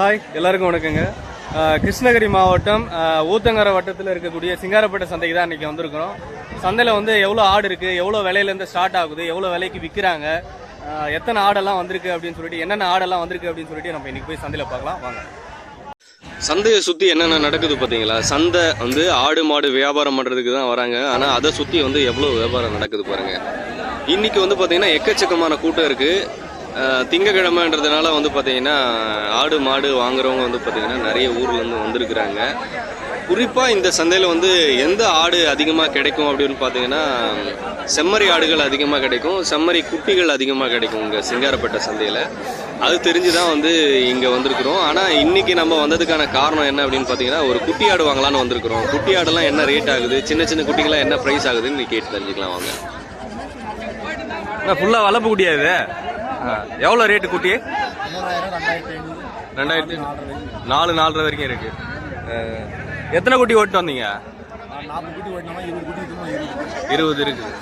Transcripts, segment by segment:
Hi எல்லாருக்கும் வணக்கங்க. கிருஷ்ணகிரி மாவட்டம் ஊத்தங்கரை வட்டத்தில் இருக்கக்கூடிய சிங்காரப்பேட்டை சந்தைக்கு தான் இன்றைக்கி வந்திருக்கிறோம். சந்தையில் வந்து எவ்வளோ ஆடு இருக்குது எவ்வளோ விலையிலேருந்து ஸ்டார்ட் ஆகுது எவ்வளோ விலைக்கு விற்கிறாங்க எத்தனை ஆடெல்லாம் வந்திருக்கு அப்படின்னு சொல்லிட்டு என்னென்ன ஆடெல்லாம் வந்திருக்கு அப்படின்னு சொல்லிட்டு நம்ம இன்றைக்கி போய் சந்தையில் பார்க்கலாம். வாங்க. சந்தையை சுற்றி என்னென்ன நடக்குது பார்த்தீங்களா? சந்தை வந்து ஆடு மாடு வியாபாரம் பண்ணுறதுக்கு தான் வராங்க. ஆனால் அதை சுற்றி வந்து எவ்வளோ வியாபாரம் நடக்குது பாருங்கள் இன்றைக்கி வந்து பார்த்தீங்கன்னா எக்கச்சக்கமான கூட்டம் இருக்குது திங்கக்கிழமைன்றதுனால வந்து பார்த்தீங்கன்னா ஆடு மாடு வாங்குறவங்க வந்து பார்த்தீங்கன்னா நிறைய ஊர்லேருந்து வந்திருக்கிறாங்க. குறிப்பாக இந்த சந்தையில் வந்து எந்த ஆடு அதிகமாக கிடைக்கும் அப்படின்னு பார்த்தீங்கன்னா செம்மறி ஆடுகள் அதிகமாக கிடைக்கும் செம்மறி குட்டிகள் அதிகமாக கிடைக்கும் இங்கே சிங்காரப்பட்ட சந்தையில். அது தெரிஞ்சு தான் வந்து இங்கே வந்திருக்கிறோம். ஆனால் இன்னைக்கு நம்ம வந்ததுக்கான காரணம் என்ன அப்படின்னு பார்த்தீங்கன்னா ஒரு குட்டி ஆடு வாங்கலாம்னு வந்திருக்கிறோம். குட்டி ஆடெல்லாம் என்ன ரேட் ஆகுது? சின்ன சின்ன குட்டிகள்லாம் என்ன ப்ரைஸ் ஆகுதுன்னு இன்னைக்கு கேட்டு தெரிஞ்சுக்கலாம் வாங்க. ஃபுல்லாக வளர்ப்பு குட்டியா எவ்வளோ ரேட்டு குட்டி? ரெண்டாயிரத்தி நாலு நாலரை வரைக்கும் இருக்கு. எத்தனை குட்டி ஓட்டு வந்தீங்க? இருபது இருக்குது.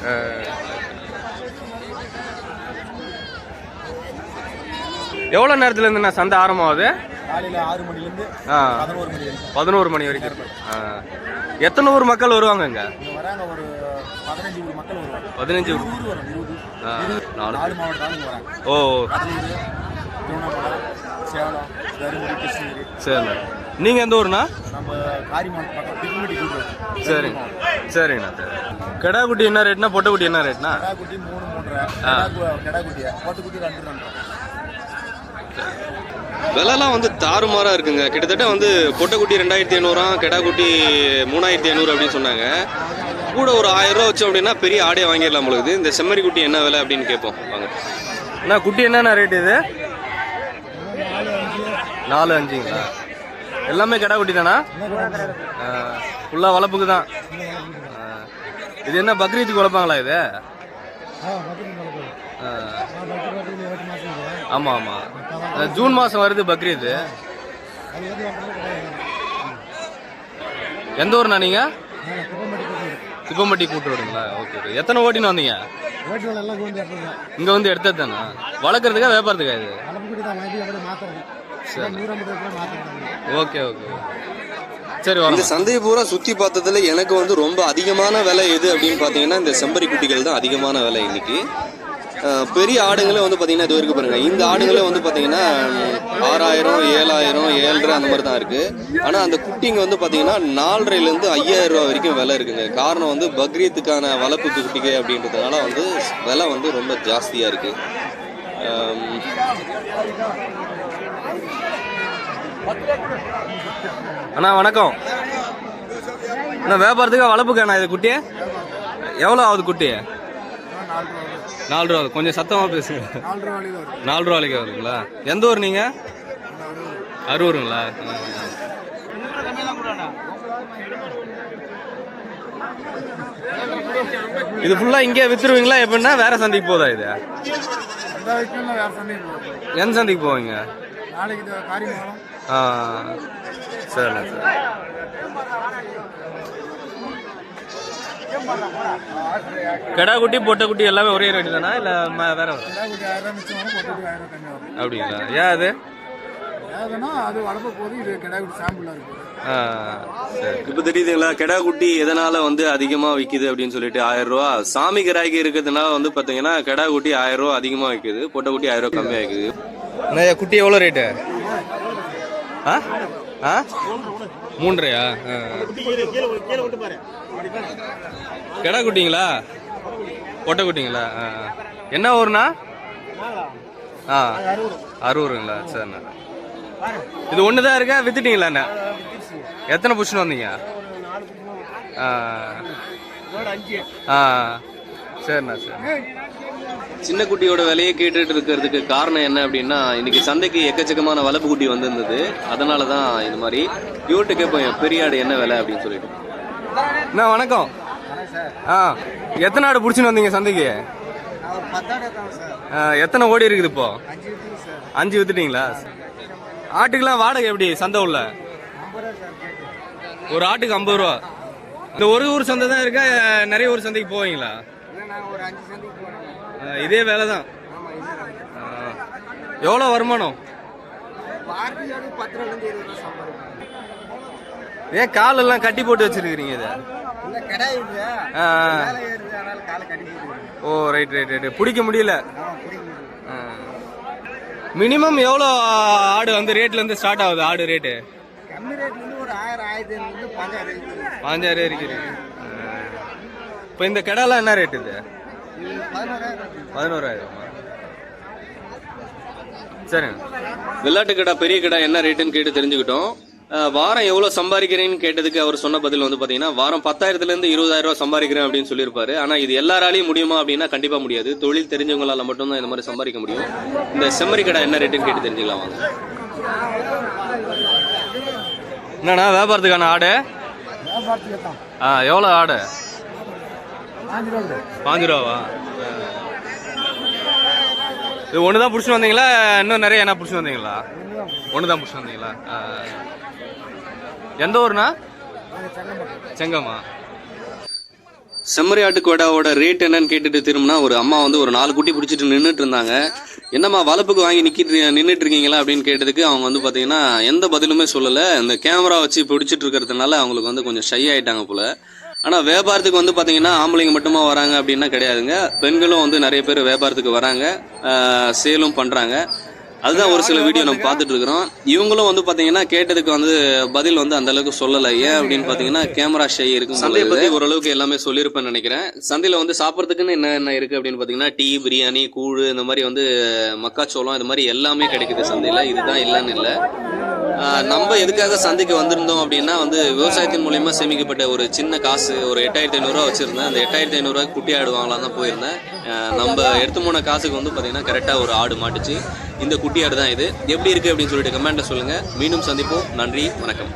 எவ்வளோ நேரத்துல இருந்து நான் சந்தை ஆரம்பமாகுது? பதினோரு மணி வரைக்கும். எத்தனை ஊர் மக்கள் வருவாங்க இங்க பதினஞ்சு ஊர் நாலு இங்கே வராங்க. ஓ. கடலூர் திருவண்ணாமலை சேலம் தருமபுரி கிருஷ்ணகிரி. சரிண்ணா நீங்க எந்த ஊர்ண்ணா? நம்ம பக்கம் சரி. சரிங்கண்ணா சரி. கிடா குட்டி என்ன ரேட்னா பொட்டை குட்டி என்ன ரேட்னா? கடா குட்டி மூணு மூன்றரை. கடா கு- கடா குட்டியா போட்டு குட்டி ரெண்டு ரெண்டு. விலைலாம் வந்து தாறுமாறாக இருக்குங்க. கிட்டத்தட்ட வந்து பொட்டைக்குட்டி ரெண்டாயிரத்தி ஐநூறாம் கெடாக்குட்டி மூணாயிரத்தி ஐநூறு அப்படின்னு சொன்னாங்க. கூட ஒரு ஆயிரம் ரூபா வச்சோம் அப்படின்னா பெரிய ஆடே வாங்கிடலாம் நம்மளுக்கு இந்த செம்மறி குட்டி என்ன விலை அப்படின்னு கேட்போம். வாங்க. அண்ணா குட்டி என்னண்ணா ரேட் இது? நாலு அஞ்சுங்களா? எல்லாமே கிடா குட்டி தானா ஃபுல்லாக வளர்ப்புக்கு தான் இது என்ன பக்ரீத்துக்கு வளர்ப்பாங்களா இது? ஆமாம் ஆமாம் ஜூன் மாதம் வருது பக்ரீத் எந்த ஊர்ண்ணா நீங்கள் குப்பம்பட்டி கூட்டுறோடுங்களா ஓகே ஓகே எத்தனை ஓட்டின்னு வந்தீங்க? இங்க வந்து எடுத்தது தானே வளர்க்குறதுக்கா வியாபாரத்துக்கா இது? குட்டி ஓகே ஓகே சரி. இந்த சந்தையை பூரா சுற்றி பார்த்ததுல எனக்கு வந்து ரொம்ப அதிகமான விலை எது அப்படின்னு பார்த்தீங்கன்னா இந்த செம்பரி குட்டிகள் தான் அதிகமான விலை இன்னைக்கு. பெரிய ஆடுங்களே வந்து பார்த்தீங்கன்னா இது வரைக்கும் பாருங்க. இந்த ஆடுங்களே வந்து பார்த்தீங்கன்னா ஆறாயிரம் ஏழாயிரம் ஏழரை அந்த மாதிரி தான் இருக்கு. ஆனால் அந்த குட்டிங்க வந்து பார்த்தீங்கன்னா நாலரைலேருந்து ஐயாயிரம் ரூபா வரைக்கும் விலை இருக்குங்க. காரணம் வந்து பக்ரீத்துக்கான வளர்ப்பு குட்டிகை அப்படின்றதுனால வந்து விலை வந்து ரொம்ப ஜாஸ்தியாக இருக்கு. அண்ணா வணக்கம். அண்ணா வியாபாரத்துக்கா வளர்ப்புக்காண்ணா இது குட்டி? எவ்வளோ ஆகுது குட்டி? நாலு ரூபா கொஞ்சம் சத்தமா பேசுங்க. நாலு ரூபா வரைக்கும் வருதுங்களா எந்த ஊர் நீங்க? அரூருங்களா இது ஃபுல்லா இங்கே வித்துருவீங்களா? எப்படின்னா வேற சந்தைக்கு போதா இது? எந்த சந்தைக்கு போவீங்க? ஆ சரிண்ணா சரி. கடா குட்டி பொட்டை குட்டி எல்லாமே ஒரே ரேட்டு தானா? இல்லை வேற அப்படிங்களா? ஏன் அது? இப்போ தெரியுதுங்களா கெடா குட்டி எதனால வந்து அதிகமா விக்குது அப்படின்னு சொல்லிட்டு ஆயிரம் ரூபா? சாமி கிராக்கி இருக்கிறதுனால வந்து பாத்தீங்கன்னா கெடா குட்டி ஆயிரம் ரூபா அதிகமா விக்குது பொட்டை குட்டி ஆயிரம் ரூபா கம்மியா விக்குது. குட்டி எவ்வளோ ரேட்டு ஆ? ஆ? மூன்றையா? ஆ. கெடா குட்டிங்களா பொட்டை குட்டிங்களா ஆ. என்ன ஊருண்ணா? ஆ. அறுவருங்களா சரிண்ணா இது ஒன்று தான் இருக்கா வித்துட்டீங்களாண்ணா எத்தனை புஷ்னு வந்தீங்க? ஆ. ஆ சரிண்ணா சரி. சின்ன குட்டியோட விலையை கேட்டுட்டு இருக்கிறதுக்கு காரணம் என்ன அப்படின்னா இன்னைக்கு சந்தைக்கு எக்கச்சக்கமான வளப்பு குட்டி வந்திருந்தது. அதனால தான் இது மாதிரி இவர்கிட்ட கேட்போம் பெரிய ஆடு என்ன விலை? அப்படின்னு சொல்லிட்டு. அண்ணா வணக்கம். ஆ எத்தனை ஆடு பிடிச்சின்னு வந்தீங்க சந்தைக்கு? எத்தனை ஓடி இருக்குது இப்போ? அஞ்சு வித்துட்டீங்களா? ஆட்டுக்கெல்லாம் வாடகை எப்படி சந்தை உள்ள? ஒரு ஆட்டுக்கு ஐம்பது ரூபா. இந்த ஒரு ஊர் சந்தை தான் இருக்கா? நிறைய ஊர் சந்தைக்கு போவீங்களா? இதே வேலை தான். எவ்வளோ வருமானம்? ஏன் காலெல்லாம் கட்டி போட்டு வச்சிருக்கிறீங்க இதை? ஓ ரைட் ரைட் ரைட் பிடிக்க முடியல? மினிமம் எவ்வளோ ஆடு வந்து ரேட்ல இருந்து ஸ்டார்ட் ஆகுது ஆடு ரேட்டு கம்மி ரேட்லேருந்து ஒரு ஆயிரம் ஆயிரத்தி பஞ்சாயிரம் இருக்குது இப்போ இந்த கெடாலாம் என்ன ரேட் இது? பதினோராயிரம். சரிங்க. வெள்ளாட்டு கடா பெரிய கடா என்ன ரேட்டுன்னு கேட்டு தெரிஞ்சுக்கிட்டோம். வாரம் எவ்வளோ சம்பாதிக்கிறேன்னு கேட்டதுக்கு அவர் சொன்ன பதில் வந்து பார்த்தீங்கன்னா வாரம் பத்தாயிரத்துலேருந்து இருபதாயிரம் ரூபா சம்பாதிக்கிறேன் அப்படின்னு சொல்லியிருப்பாரு. ஆனால் இது எல்லாராலையும் முடியுமா அப்படின்னா கண்டிப்பாக முடியாது. தொழில் தெரிஞ்சவங்களால மட்டும்தான் இந்த மாதிரி சம்பாதிக்க முடியும். இந்த செம்மறி கடா என்ன ரேட்டுன்னு கேட்டு தெரிஞ்சுக்கலாம் வாங்க. என்னண்ணா வியாபாரத்துக்கான ஆடு? ஆ எவ்வளோ ஆடு? பாஞ்சு ரூபா பாஞ்சு ரூபாவா இது ஒன்று தான் பிடிச்சிட்டு வந்தீங்களா? இன்னும் நிறைய என்ன பிடிச்சிட்டு வந்தீங்களா? ஒன்று தான் பிடிச்சிட்டு வந்தீங்களா. எந்த ஊர்னா செங்கம்மா செம்மறி ஆட்டு கொடாவோட ரேட் என்னன்னு கேட்டுட்டு திரும்பினா ஒரு அம்மா வந்து ஒரு நாலு குட்டி பிடிச்சிட்டு நின்றுட்டு இருந்தாங்க. என்னம்மா வளர்ப்புக்கு வாங்கி நிக்கிட்டு நின்றுட்டு இருக்கீங்களா அப்படின்னு கேட்டதுக்கு அவங்க வந்து பார்த்தீங்கன்னா எந்த பதிலுமே சொல்லலை. இந்த கேமரா வச்சு பிடிச்சிட்டு இருக்கிறதுனால அவங்களுக்கு வந்து கொஞ்சம் ஷை ஆயிட்டாங்க போல. ஆனால் வியாபாரத்துக்கு வந்து பார்த்தீங்கன்னா ஆம்பளைங்க மட்டுமா வராங்க அப்படின்னா கிடையாதுங்க. பெண்களும் வந்து நிறைய பேர் வியாபாரத்துக்கு வராங்க. சேலும் பண்ணுறாங்க அதுதான் ஒரு சில வீடியோ நம்ம பார்த்துட்டு இருக்கிறோம். இவங்களும் வந்து பாத்தீங்கன்னா கேட்டதுக்கு வந்து பதில் வந்து அந்த அளவுக்கு சொல்லலை. ஏன் அப்படின்னு பாத்தீங்கன்னா கேமரா ஷை இருக்கும் சந்தையை பத்தி ஓரளவுக்கு எல்லாமே சொல்லியிருப்பேன்னு நினைக்கிறேன். சந்தையில வந்து சாப்பிட்றதுக்குன்னு என்ன என்ன இருக்கு அப்படின்னு பாத்தீங்கன்னா டீ பிரியாணி கூழ் இந்த மாதிரி வந்து மக்காச்சோளம் இந்த மாதிரி எல்லாமே கிடைக்குது சந்தையில. இதுதான் இல்லைன்னு இல்லை. நம்ம எதுக்காக சந்தைக்கு வந்திருந்தோம் அப்படின்னா வந்து விவசாயத்தின் மூலியமா சேமிக்கப்பட்ட ஒரு சின்ன காசு ஒரு எட்டாயிரத்தி ஐநூறுரூவா வச்சுருந்தேன். அந்த எட்டாயிரத்தி ஐநூறுரூவா குட்டி ஆடு வாங்கலாம் தான் போயிருந்தேன். நம்ம எடுத்து போன காசுக்கு வந்து பார்த்திங்கன்னா கரெக்டாக ஒரு ஆடு மாட்டுச்சு. இந்த குட்டி ஆடு தான் இது. எப்படி இருக்குது அப்படின்னு சொல்லிட்டு கமெண்ட்டை சொல்லுங்கள் மீண்டும் சந்திப்போம். நன்றி வணக்கம்.